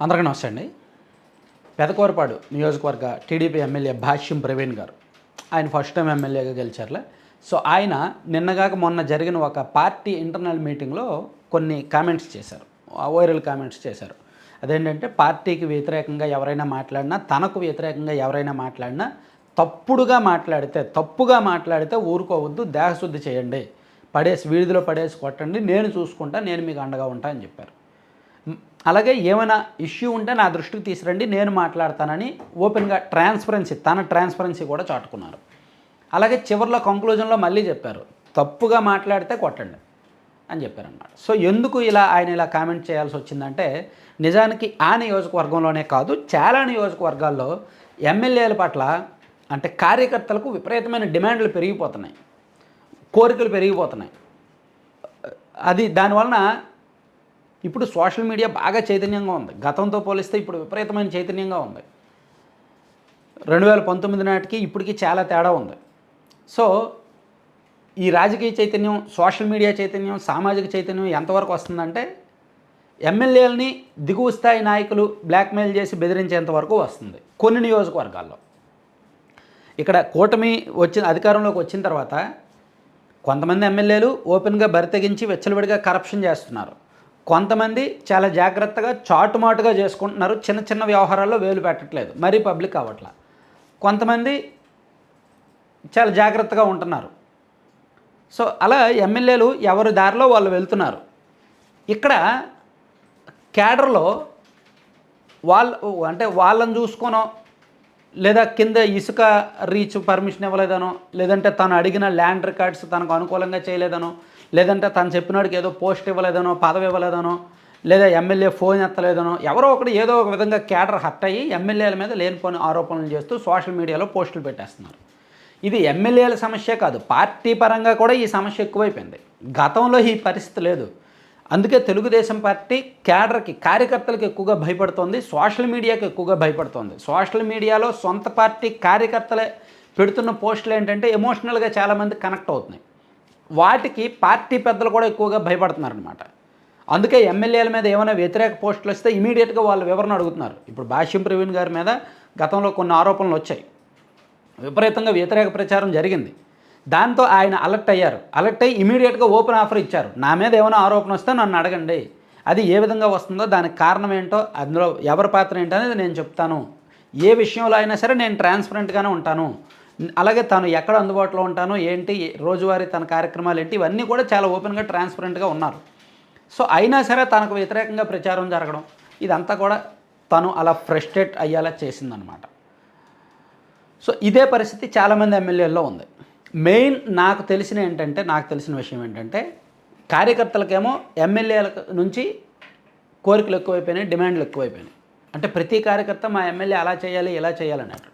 అందరికీ నమస్తే అండి. పెదకూరపాడు నియోజకవర్గ టీడీపీ ఎమ్మెల్యే భాష్యం ప్రవీణ్ గారు. ఆయన ఫస్ట్ టైం ఎమ్మెల్యేగా గెలిచారులే. సో ఆయన నిన్నగాక మొన్న జరిగిన ఒక పార్టీ ఇంటర్నల్ మీటింగ్లో కొన్ని కామెంట్స్ చేశారు. వైరల్ కామెంట్స్ చేశారు. అదేంటంటే పార్టీకి వ్యతిరేకంగా ఎవరైనా మాట్లాడినా తనకు వ్యతిరేకంగా ఎవరైనా మాట్లాడినా తప్పుడుగా మాట్లాడితే తప్పుగా మాట్లాడితే ఊరుకోవద్దు దేహశుద్ధి చేయండి. పడేసి వీధిలో పడేసి కొట్టండి నేను చూసుకుంటా నేను మీకు అండగా ఉంటా అని చెప్పారు. అలాగే ఏమైనా ఇష్యూ ఉంటే నా దృష్టికి తీసురండి నేను మాట్లాడతానని ఓపెన్గా ట్రాన్స్పరెన్సీ తన ట్రాన్స్పరెన్సీ కూడా చాటుకున్నారు. అలాగే చివరిలో కంక్లూజన్లో మళ్ళీ చెప్పారు తప్పుగా మాట్లాడితే కొట్టండి అని చెప్పారన్నమాట. సో ఎందుకు ఇలా ఆయన ఇలా కామెంట్ చేయాల్సి వచ్చిందంటే నిజానికి ఆ నియోజకవర్గంలోనే కాదు చాలా నియోజకవర్గాల్లో ఎమ్మెల్యేల పట్ల అంటే కార్యకర్తలకు విపరీతమైన డిమాండ్లు పెరిగిపోతున్నాయి కోరికలు పెరిగిపోతున్నాయి. అది దానివలన ఇప్పుడు సోషల్ మీడియా బాగా చైతన్యంగా ఉంది. గతంతో పోలిస్తే ఇప్పుడు విపరీతమైన చైతన్యంగా ఉంది. రెండు వేల పంతొమ్మిది నాటికి ఇప్పటికి చాలా తేడా ఉంది. సో ఈ రాజకీయ చైతన్యం సోషల్ మీడియా చైతన్యం సామాజిక చైతన్యం ఎంతవరకు వస్తుందంటే ఎమ్మెల్యేలని దిగువ స్థాయి నాయకులు బ్లాక్మెయిల్ చేసి బెదిరించేంత వరకు వస్తుంది. కొన్ని నియోజకవర్గాల్లో. ఇక్కడ కూటమి వచ్చిన అధికారంలోకి వచ్చిన తర్వాత కొంతమంది ఎమ్మెల్యేలు ఓపెన్గా బరితెగించి వెచ్చలవిడిగా కరప్షన్ చేస్తున్నారు. కొంతమంది చాలా జాగ్రత్తగా చాటుమాటుగా చేసుకుంటున్నారు. చిన్న చిన్న వ్యవహారాల్లో వేలు పెట్టట్లేదు. మరీ పబ్లిక్ అవ్వట్ల. కొంతమంది చాలా జాగ్రత్తగా ఉంటున్నారు. సో అలా ఎమ్మెల్యేలు ఎవరి దారిలో వాళ్ళు వెళ్తున్నారు. ఇక్కడ క్యాడర్లో వాళ్ళు అంటే వాళ్ళని చూసుకోనో లేదా కింద ఇసుక రీచ్ పర్మిషన్ ఇవ్వలేదనో లేదంటే తను అడిగిన ల్యాండ్ రికార్డ్స్ తనకు అనుకూలంగా చేయలేదనో లేదంటే తను చెప్పినాడికి ఏదో పోస్ట్ ఇవ్వలేదనో పదవి ఇవ్వలేదనో లేదా ఎమ్మెల్యే ఫోన్ ఎత్తలేదనో ఎవరో ఒకటి ఏదో ఒక విధంగా క్యాడర్ హట్ అయ్యి ఎమ్మెల్యేల మీద లేనిపోని ఆరోపణలు చేస్తూ సోషల్ మీడియాలో పోస్టులు పెట్టేస్తున్నారు. ఇది ఎమ్మెల్యేల సమస్య కాదు. పార్టీ పరంగా కూడా ఈ సమస్య ఎక్కువైపోయింది. గతంలో ఈ పరిస్థితి లేదు. అందుకే తెలుగుదేశం పార్టీ క్యాడర్కి కార్యకర్తలకు ఎక్కువగా భయపడుతోంది సోషల్ మీడియాకి ఎక్కువగా భయపడుతోంది. సోషల్ మీడియాలో సొంత పార్టీ కార్యకర్తలే పెడుతున్న పోస్టులు ఏంటంటే ఎమోషనల్గా చాలామంది కనెక్ట్ అవుతున్నాయి. వాటికి పార్టీ పెద్దలు కూడా ఎక్కువగా భయపడుతున్నారనమాట అందుకే ఎమ్మెల్యేల మీద ఏమైనా వ్యతిరేక పోస్టులు వస్తే ఇమీడియట్గా వాళ్ళు వివరణ అడుగుతున్నారు. ఇప్పుడు భాష్యం ప్రవీణ్ గారి మీద గతంలో కొన్ని ఆరోపణలు వచ్చాయి. విపరీతంగా వ్యతిరేక ప్రచారం జరిగింది. దాంతో ఆయన అలర్ట్ అయ్యారు. అలర్ట్ అయ్యి ఇమీడియట్గా ఓపెన్ ఆఫర్ ఇచ్చారు. నా మీద ఏమైనా ఆరోపణ వస్తే నన్ను అడగండి. అది ఏ విధంగా వస్తుందో దానికి కారణం ఏంటో అందులో ఎవరి పాత్ర ఏంటో అనేది నేను చెప్తాను. ఏ విషయంలో అయినా సరే నేను ట్రాన్స్పరెంట్గానే ఉంటాను. అలాగే తను ఎక్కడ అందుబాటులో ఉంటాను ఏంటి రోజువారీ తన కార్యక్రమాలు ఏంటి ఇవన్నీ కూడా చాలా ఓపెన్గా ట్రాన్స్పరెంట్గా ఉన్నారు. సో అయినా సరే తనకు వ్యతిరేకంగా ప్రచారం జరగడం ఇదంతా కూడా తను అలా ఫ్రస్ట్రేట్ అయ్యేలా చేసిందనమాట. సో ఇదే పరిస్థితి చాలామంది ఎమ్మెల్యేల్లో ఉంది. మెయిన్ నాకు తెలిసిన ఏంటంటే నాకు తెలిసిన విషయం ఏంటంటే కార్యకర్తలకేమో ఎమ్మెల్యేల నుంచి కోరికలు ఎక్కువైపోయినాయి డిమాండ్లు ఎక్కువైపోయినాయి. అంటే ప్రతి కార్యకర్త మా ఎమ్మెల్యే అలా చేయాలి ఇలా చేయాలి అన్నట్టు.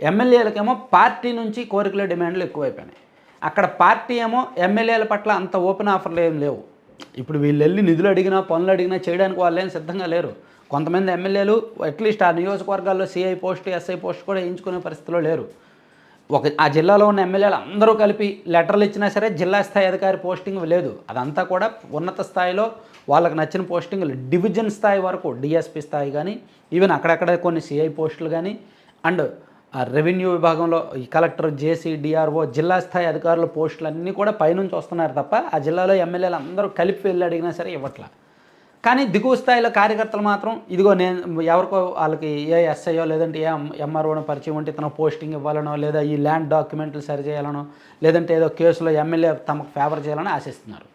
ఎమ్మెల్యేలకేమో పార్టీ నుంచి కోరికలు డిమాండ్లు ఎక్కువైపోయినాయి. అక్కడ పార్టీ ఏమో ఎమ్మెల్యేల పట్ల అంత ఓపెన్ ఆఫర్లు ఏం లేవు. ఇప్పుడు వీళ్ళు వెళ్ళి నిధులు అడిగినా పనులు అడిగినా చేయడానికి వాళ్ళు ఏం సిద్ధంగా లేరు. కొంతమంది ఎమ్మెల్యేలు అట్లీస్ట్ ఆ నియోజకవర్గాల్లో సిఐ పోస్ట్ ఎస్ఐ పోస్ట్ కూడా వేయించుకునే పరిస్థితిలో లేరు. ఒక ఆ జిల్లాలో ఉన్న ఎమ్మెల్యేలు అందరూ కలిపి లెటర్లు ఇచ్చినా సరే జిల్లా స్థాయి అధికారి పోస్టింగ్ లేదు. అదంతా కూడా ఉన్నత స్థాయిలో వాళ్ళకి నచ్చిన పోస్టింగ్లు డివిజన్ స్థాయి వరకు డిఎస్పి స్థాయి కానీ ఈవెన్ అక్కడక్కడ కొన్ని సిఐ పోస్టులు కానీ అండ్ ఆ రెవెన్యూ విభాగంలో ఈ కలెక్టర్ జేసీ డిఆర్ఓ జిల్లా స్థాయి అధికారుల పోస్టులు అన్నీ కూడా పైనుంచి వస్తున్నారు తప్ప ఆ జిల్లాలో ఎమ్మెల్యేలు అందరూ కలిపి వెళ్ళి అడిగినా సరే ఇవ్వట్లా. కానీ దిగువ స్థాయిలో కార్యకర్తలు మాత్రం ఇదిగో నేను ఎవరికో వాళ్ళకి ఏ ఎస్ఐయో లేదంటే ఏ ఎంఆర్ఓనో పరిచయం ఉంటే తన పోస్టింగ్ ఇవ్వాలనో లేదా ఈ ల్యాండ్ డాక్యుమెంట్లు సరిచేయాలనో లేదంటే ఏదో కేసులో ఎమ్మెల్యే తమకు ఫేవర్ చేయాలని ఆశిస్తున్నారు.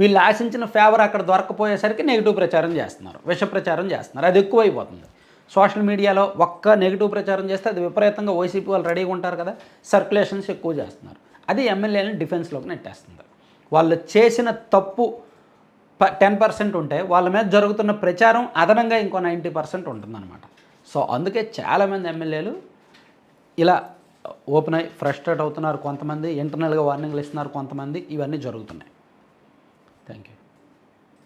వీళ్ళు ఆశించిన ఫేవర్ అక్కడ దొరకపోయేసరికి నెగిటివ్ ప్రచారం చేస్తున్నారు విష ప్రచారం చేస్తున్నారు. అది ఎక్కువైపోతుంది. సోషల్ మీడియాలో ఒక్క నెగిటివ్ ప్రచారం చేస్తే అది విపరీతంగా వైసీపీ వాళ్ళు రెడీగా ఉంటారు కదా సర్క్యులేషన్స్ ఎక్కువ చేస్తున్నారు. అది ఎమ్మెల్యేని డిఫెన్స్లోకి నెట్టేస్తుంది. వాళ్ళు చేసిన తప్పు టెన్ పర్సెంట్ ఉంటే వాళ్ళ మీద జరుగుతున్న ప్రచారం అదనంగా ఇంకో నైంటీ పర్సెంట్ ఉంటుందన్నమాట. సో అందుకే చాలామంది ఎమ్మెల్యేలు ఇలా ఓపెన్ అయ్యి ఫ్రస్ట్రేట్ అవుతున్నారు కొంతమంది ఇంటర్నల్గా వార్నింగ్లు ఇస్తున్నారు కొంతమంది ఇవన్నీ జరుగుతున్నాయి. Thank you